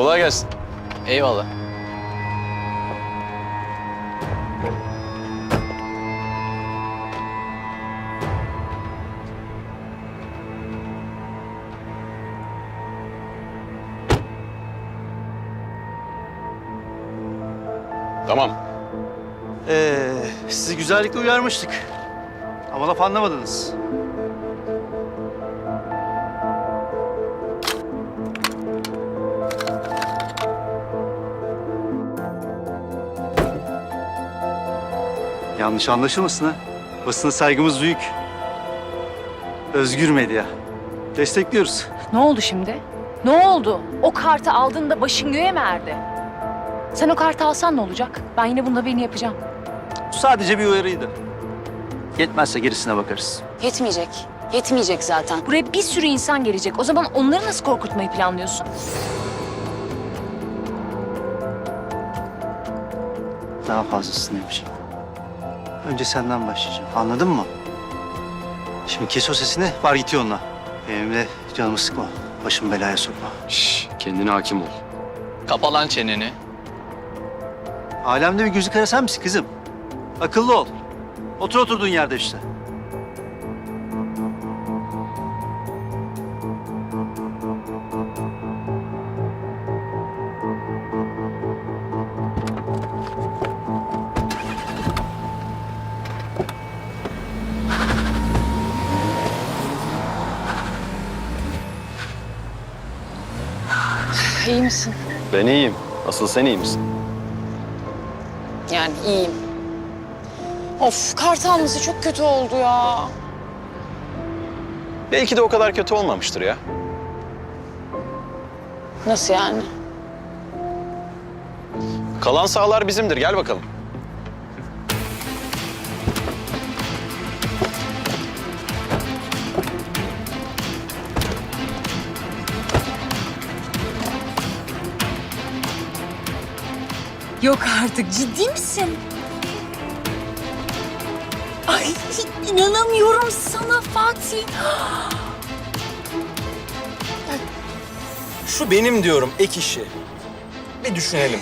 Kolay gelsin. Eyvallah. Tamam. Ee, sizi güzellikle uyarmıştık. Ama laf anlamadınız. Yanlış anlaşılmasın ha. Basına saygımız büyük. Özgür medya. Destekliyoruz. Ne oldu şimdi? Ne oldu? O kartı aldığında başın göğe mi erdi? Sen o kartı alsan ne olacak? Ben yine bunda beni yapacağım. Bu sadece bir uyarıydı. Yetmezse gerisine bakarız. Yetmeyecek. Yetmeyecek zaten. Buraya bir sürü insan gelecek. O zaman onları nasıl korkutmayı planlıyorsun? Daha fazlasını yapacağım. Önce senden başlayacağım. Anladın mı? Şimdi kes o sesini, var git yoluna. Benim de canımı sıkma. Başımı belaya sokma. Şş, kendine hakim ol. Kapa lan çeneni. Alemde bir gözü kara sen misin kızım? Akıllı ol. Otur oturduğun yerde işte. İyi misin? Ben iyiyim. Asıl sen iyi misin? Yani iyiyim. Of kart alması çok kötü oldu ya. Belki de o kadar kötü olmamıştır ya. Nasıl yani? Kalan sahalar bizimdir. Gel bakalım. Yok artık ciddi misin? Ay inanamıyorum sana Fatih. Şu benim diyorum ek işi. Bir düşünelim.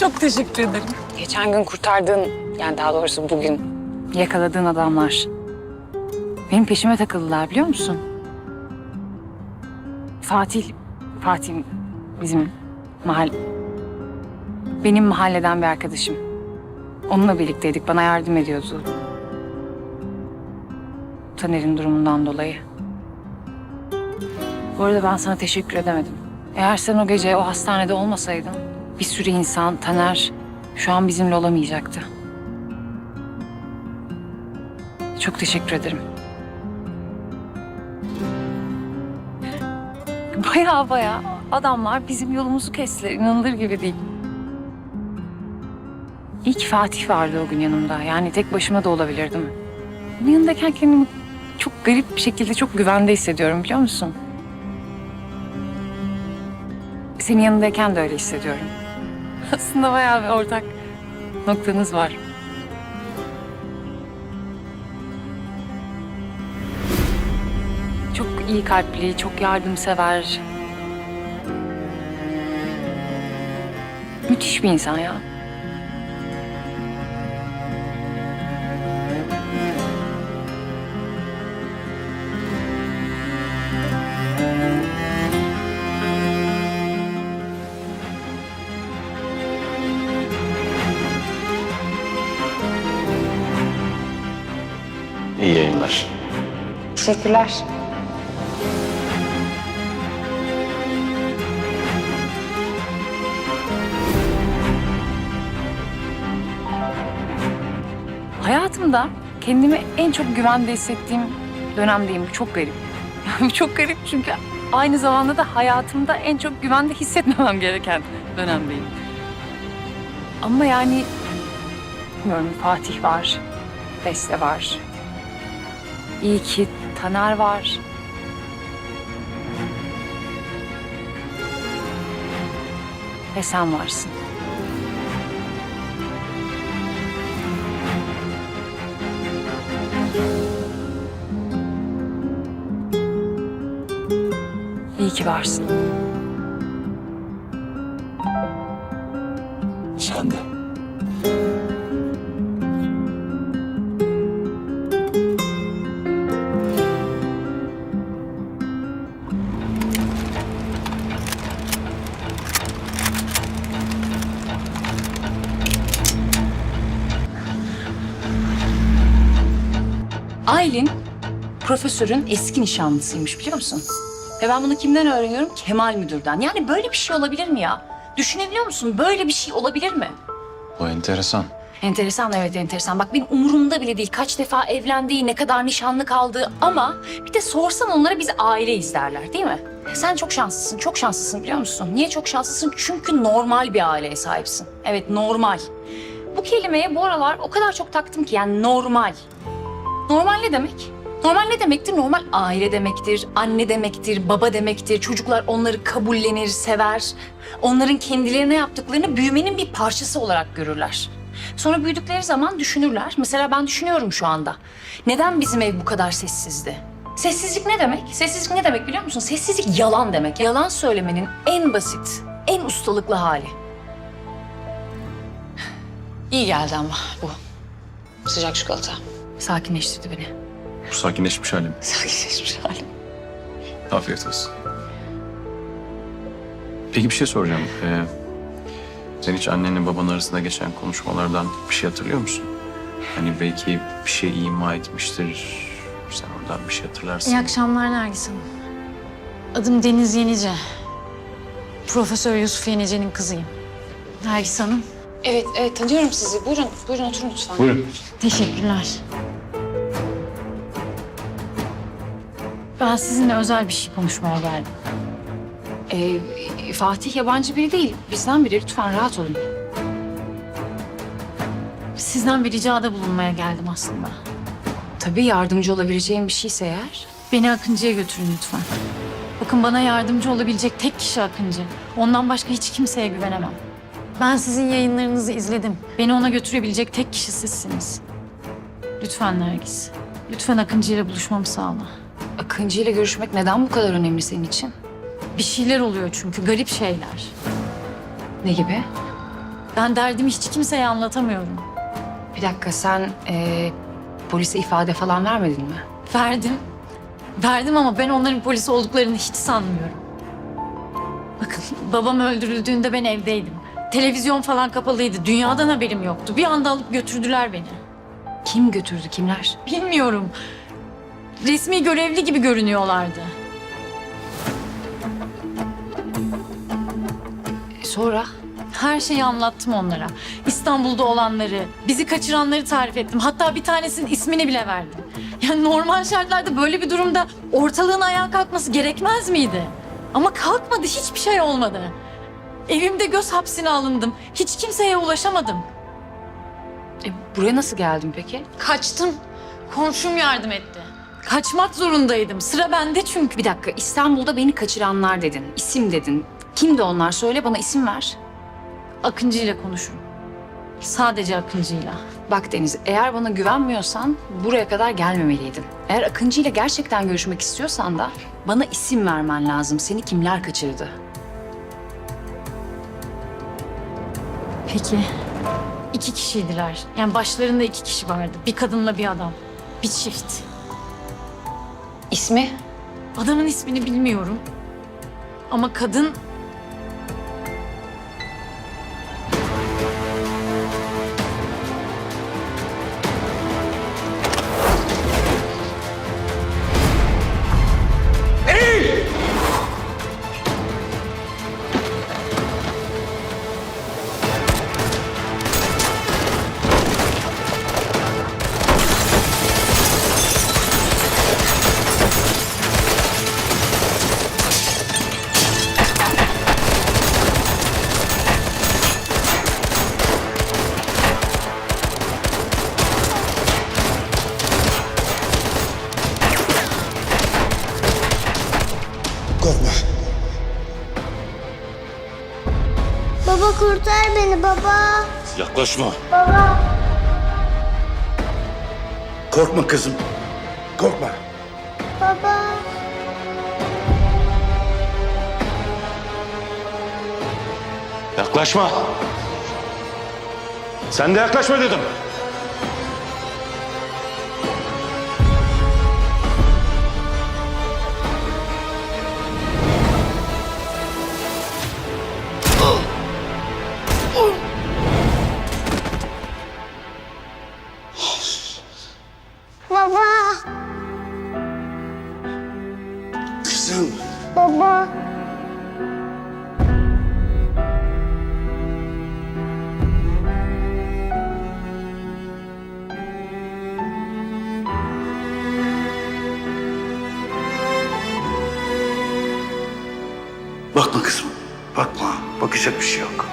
Çok teşekkür ederim. Geçen gün kurtardığın, yani daha doğrusu bugün yakaladığın adamlar benim peşime takıldılar biliyor musun? Fatih, Fatih bizim mahal benim mahalleden bir arkadaşım. Onunla birlikteydik, bana yardım ediyordu. Taner'in durumundan dolayı. Bu arada ben sana teşekkür edemedim. Eğer sen o gece o hastanede olmasaydın bir sürü insan, Taner şu an bizimle olamayacaktı. Çok teşekkür ederim. Baya baya adamlar bizim yolumuzu kestiler. İnanılır gibi değil. İyi ki Fatih vardı o gün yanımda. Yani tek başıma da olabilirdim. Onun yanındayken kendimi çok garip bir şekilde çok güvende hissediyorum biliyor musun? Senin yanındayken de öyle hissediyorum. Aslında bayağı bir ortak noktanız var. İyi kalpli, çok yardımsever. Müthiş bir insan ya. İyi yayınlar. Teşekkürler. Hayatımda kendimi en çok güvende hissettiğim dönemdeyim. Bu çok garip. Yani çok garip çünkü aynı zamanda da hayatımda en çok güvende hissetmemem gereken dönemdeyim. Ama yani bilmiyorum Fatih var, Beste var. İyi ki Taner var. Ve sen varsın. Ki varsın. Sen de. Aylin profesörün eski nişanlısıymış biliyor musun? Ve ben bunu kimden öğreniyorum? Kemal Müdür'den. Yani böyle bir şey olabilir mi ya? Düşünebiliyor musun? Böyle bir şey olabilir mi? O enteresan. Enteresan evet enteresan. Bak benim umurumda bile değil. Kaç defa evlendiği, ne kadar nişanlı kaldığı ama bir de sorsan onlara biz aile izlerler değil mi? Sen çok şanslısın, çok şanslısın biliyor musun? Niye çok şanslısın? Çünkü normal bir aileye sahipsin. Evet normal. Bu kelimeye bu aralar o kadar çok taktım ki yani normal. Normal ne demek? Normal ne demektir? Normal aile demektir, anne demektir, baba demektir. Çocuklar onları kabullenir, sever. Onların kendilerine yaptıklarını büyümenin bir parçası olarak görürler. Sonra büyüdükleri zaman düşünürler. Mesela ben düşünüyorum şu anda. Neden bizim ev bu kadar sessizdi? Sessizlik ne demek? Sessizlik ne demek biliyor musun? Sessizlik yalan demek. Yalan söylemenin en basit, en ustalıklı hali. İyi geldi ama bu. Sıcak çikolata. Sakinleştirdi beni. Bu sakinleşmiş halim. Sakinleşmiş halim. Afiyet olsun. Peki bir şey soracağım. Ee, sen hiç annenle baban arasında geçen konuşmalardan bir şey hatırlıyor musun? Hani belki bir şey ima etmiştir. Sen oradan bir şey hatırlarsın. İyi akşamlar Nergis Hanım. Adım Deniz Yenice. Profesör Yusuf Yenice'nin kızıyım. Nergis Hanım. Evet, evet tanıyorum sizi. Buyurun, buyurun oturun lütfen. Buyurun. Teşekkürler. Ben sizinle özel bir şey konuşmaya geldim. Ee, Fatih yabancı biri değil. Bizden biri. Lütfen rahat olun. Sizden bir ricada bulunmaya geldim aslında. Tabii yardımcı olabileceğim bir şeyse eğer. Beni Akıncı'ya götürün lütfen. Bakın bana yardımcı olabilecek tek kişi Akıncı. Ondan başka hiç kimseye güvenemem. Ben sizin yayınlarınızı izledim. Beni ona götürebilecek tek kişi sizsiniz. Lütfen Nergis. Lütfen Akıncı ile buluşmamı sağla. Akıncı ile görüşmek neden bu kadar önemli senin için? Bir şeyler oluyor çünkü garip şeyler. Ne gibi? Ben derdimi hiç kimseye anlatamıyorum. Bir dakika sen ee, polise ifade falan vermedin mi? Verdim. Verdim ama ben onların polis olduklarını hiç sanmıyorum. Bakın babam öldürüldüğünde ben evdeydim. Televizyon falan kapalıydı. Dünyadan haberim yoktu. Bir anda alıp götürdüler beni. Kim götürdü kimler? Bilmiyorum. Resmi görevli gibi görünüyorlardı. Sonra? Her şeyi anlattım onlara. İstanbul'da olanları, bizi kaçıranları tarif ettim. Hatta bir tanesinin ismini bile verdim. Yani normal şartlarda böyle bir durumda ortalığın ayağa kalkması gerekmez miydi? Ama kalkmadı, hiçbir şey olmadı. Evimde göz hapsine alındım. Hiç kimseye ulaşamadım. E, buraya nasıl geldin peki? Kaçtım. Komşum yardım etti. Kaçmak zorundaydım. Sıra bende çünkü. Bir dakika İstanbul'da beni kaçıranlar dedin. İsim dedin. Kimdi onlar? Söyle bana isim ver. Akıncı ile konuşurum. Sadece Akıncı'yla. Bak Deniz, eğer bana güvenmiyorsan buraya kadar gelmemeliydin. Eğer Akıncı ile gerçekten görüşmek istiyorsan da bana isim vermen lazım. Seni kimler kaçırdı? Peki. İki kişiydiler. Yani başlarında iki kişi vardı. Bir kadınla bir adam. Bir çift. İsmi? Adamın ismini bilmiyorum. Ama kadın Yaklaşma. Baba. Korkma kızım. Korkma. Baba. Yaklaşma. Sen de yaklaşma dedim. Bakma kızım. Bakma. Bakacak bir şey yok.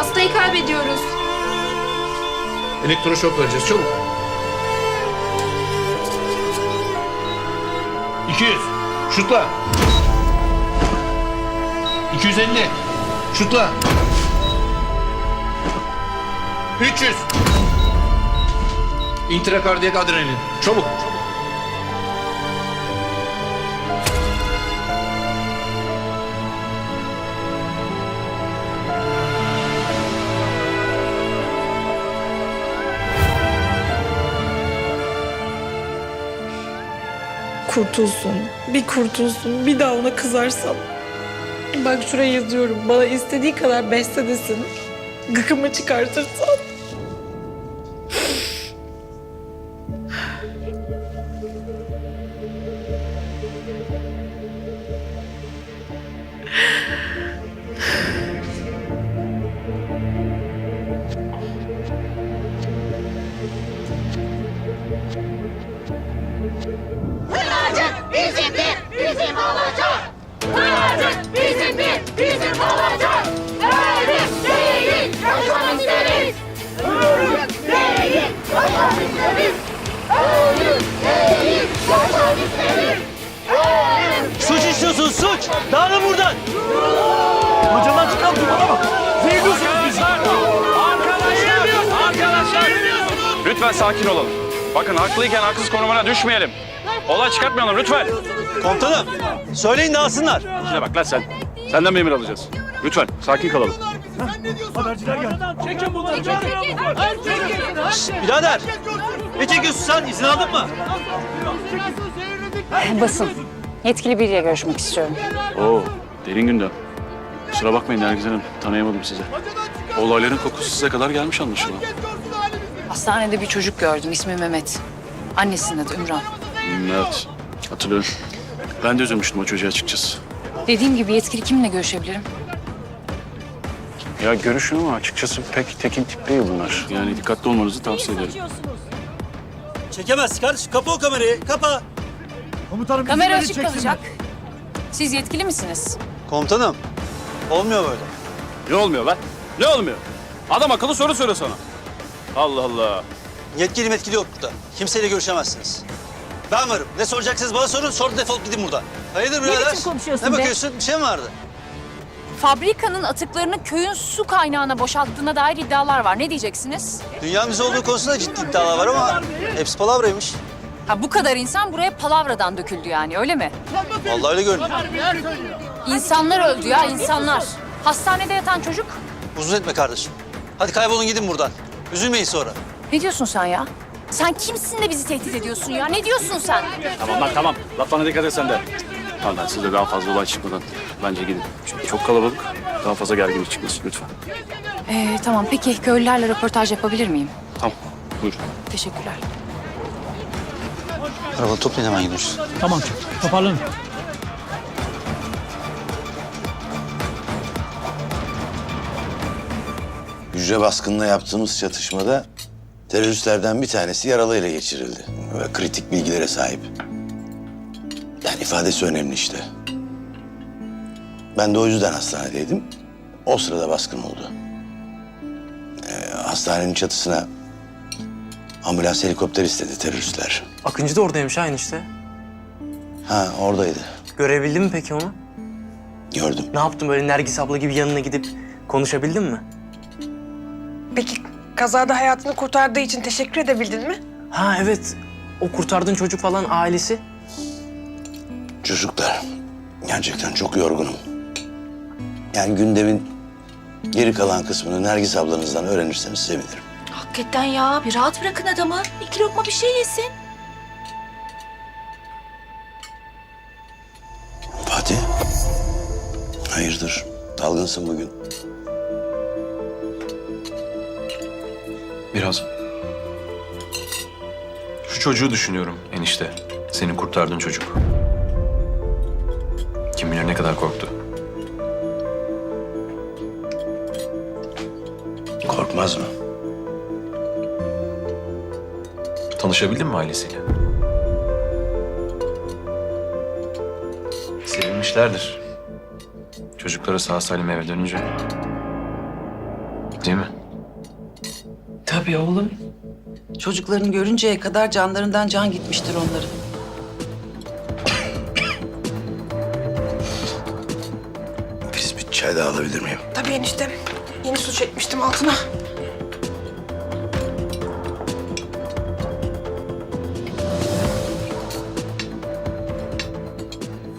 Hastayı kaybediyoruz. Elektroşok vereceğiz çabuk. 200. Şutla. 250. Şutla. 300. İntrakardiyak adrenalin. Çabuk. Kurtulsun. Bir kurtulsun. Bir daha ona kızarsam. Bak şuraya yazıyorum. Bana istediği kadar beste desin. Gıkımı çıkartırsam. Suç işliyorsun suç. Dağılın buradan. Hocadan çıkan bana bak. Zehirliyorsunuz bizi. Lütfen sakin olalım. Bakın haklıyken haksız konumuna düşmeyelim. Olay çıkartmayalım lütfen. Komutanım. Söyleyin dağılsınlar. İşine bak lan sen. Senden mi emir alacağız? Lütfen sakin kalalım. Haberciler geldi. Çekin bunları çekin. Herkes Birader. Ne çekiyorsun sen? İzin aldın mı? Basın. Yetkili biriyle görüşmek istiyorum. Oo, derin gündem. Kusura bakmayın Nergiz Hanım, tanıyamadım sizi. Olayların kokusu size kadar gelmiş anlaşılan. Hastanede bir çocuk gördüm. ismi Mehmet. Annesinin adı Ümran. Evet, hatırlıyorum. Ben de üzülmüştüm o çocuğa açıkçası. Dediğim gibi yetkili kiminle görüşebilirim? Ya görüşün ama açıkçası pek tekin tip değil bunlar. Yani dikkatli olmanızı tavsiye ederim. Çekemez kardeş. Kapa o kamerayı. Kapa. Komutanım Kamera açık kalacak. Siz yetkili misiniz? Komutanım. Olmuyor böyle. Ne olmuyor lan? Ne olmuyor? Adam akıllı soru soruyor sana. Allah Allah. Yetkili metkili yok burada. Kimseyle görüşemezsiniz. Ben varım. Ne soracaksınız bana sorun. Sonra defolup gidin buradan. Hayırdır birader? biçim konuşuyorsun Ne be? bakıyorsun? Bir şey mi vardı? Fabrikanın atıklarını köyün su kaynağına boşalttığına dair iddialar var. Ne diyeceksiniz? Dünyamız olduğu konusunda ciddi iddialar var ama hepsi palavraymış. Ha bu kadar insan buraya palavradan döküldü yani öyle mi? Vallahi öyle görünüyor. İnsanlar öldü ya insanlar. Hastanede yatan çocuk. Uzun etme kardeşim. Hadi kaybolun gidin buradan. Üzülmeyin sonra. Ne diyorsun sen ya? Sen kimsin de bizi tehdit ediyorsun ya? Ne diyorsun sen? Tamam lan tamam. Laflarına dikkat et sen de. Tamam ben siz de daha fazla olay çıkmadan bence gidin. Çünkü çok kalabalık. Daha fazla gerginlik çıkmasın lütfen. Ee, tamam peki köylülerle röportaj yapabilir miyim? Tamam. Buyurun. Teşekkürler. Arabayı toplayın hemen gidiyoruz. Tamam toparlanın. Hücre baskınına yaptığımız çatışmada teröristlerden bir tanesi yaralıyla geçirildi. Ve kritik bilgilere sahip. Yani ifadesi önemli işte. Ben de o yüzden hastanedeydim. O sırada baskın oldu. Ee, hastanenin çatısına ambulans helikopter istedi teröristler. Akıncı da oradaymış aynı işte. Ha oradaydı. Görebildin mi peki onu? Gördüm. Ne yaptın böyle Nergis abla gibi yanına gidip konuşabildin mi? Peki kazada hayatını kurtardığı için teşekkür edebildin mi? Ha evet. O kurtardığın çocuk falan ailesi. Çocuklar, gerçekten çok yorgunum. Yani gündemin geri kalan kısmını Nergis ablanızdan öğrenirseniz sevinirim. Hakikaten ya bir rahat bırakın adamı. İki lokma bir şey yesin. Fatih, hayırdır? Dalgınsın bugün. Biraz. Şu çocuğu düşünüyorum enişte. Senin kurtardığın çocuk. Kim bilir ne kadar korktu. Korkmaz mı? Tanışabildin mi ailesiyle? Sevinmişlerdir. Çocukları sağ salim eve dönünce. Değil mi? Tabii oğlum. Çocuklarını görünceye kadar canlarından can gitmiştir onların. Biz bir çay daha alabilir miyim? Tabii enişte. Yeni su çekmiştim altına.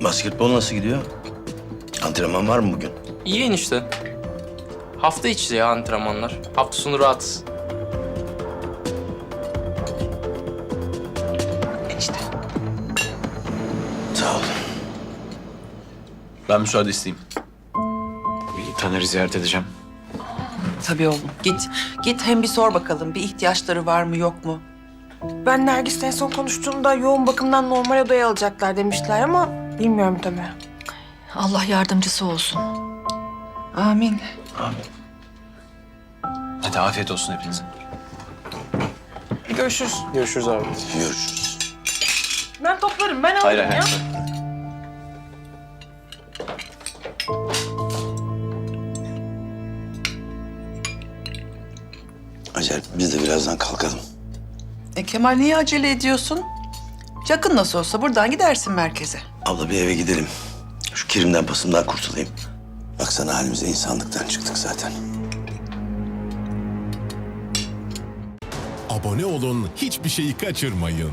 Basketbol nasıl gidiyor? Antrenman var mı bugün? İyi enişte. Hafta içi ya antrenmanlar. Hafta sonu rahatsız. Ben müsaade isteyeyim. Bir Taner'i ziyaret edeceğim. Tabii oğlum. Git. Git hem bir sor bakalım. Bir ihtiyaçları var mı yok mu? Ben Nergis'le en son konuştuğumda yoğun bakımdan normal odaya alacaklar demişler ama bilmiyorum tabii. Allah yardımcısı olsun. Amin. Hadi afiyet olsun hepinize. Görüşürüz. Görüşürüz abi. Görüşürüz. Ben toplarım. Ben alırım ya. Acayip biz de birazdan kalkalım. E Kemal niye acele ediyorsun? Yakın nasıl olsa buradan gidersin merkeze. Abla bir eve gidelim. Şu kirimden pasımdan kurtulayım. Baksana halimize insanlıktan çıktık zaten. Abone olun, hiçbir şeyi kaçırmayın.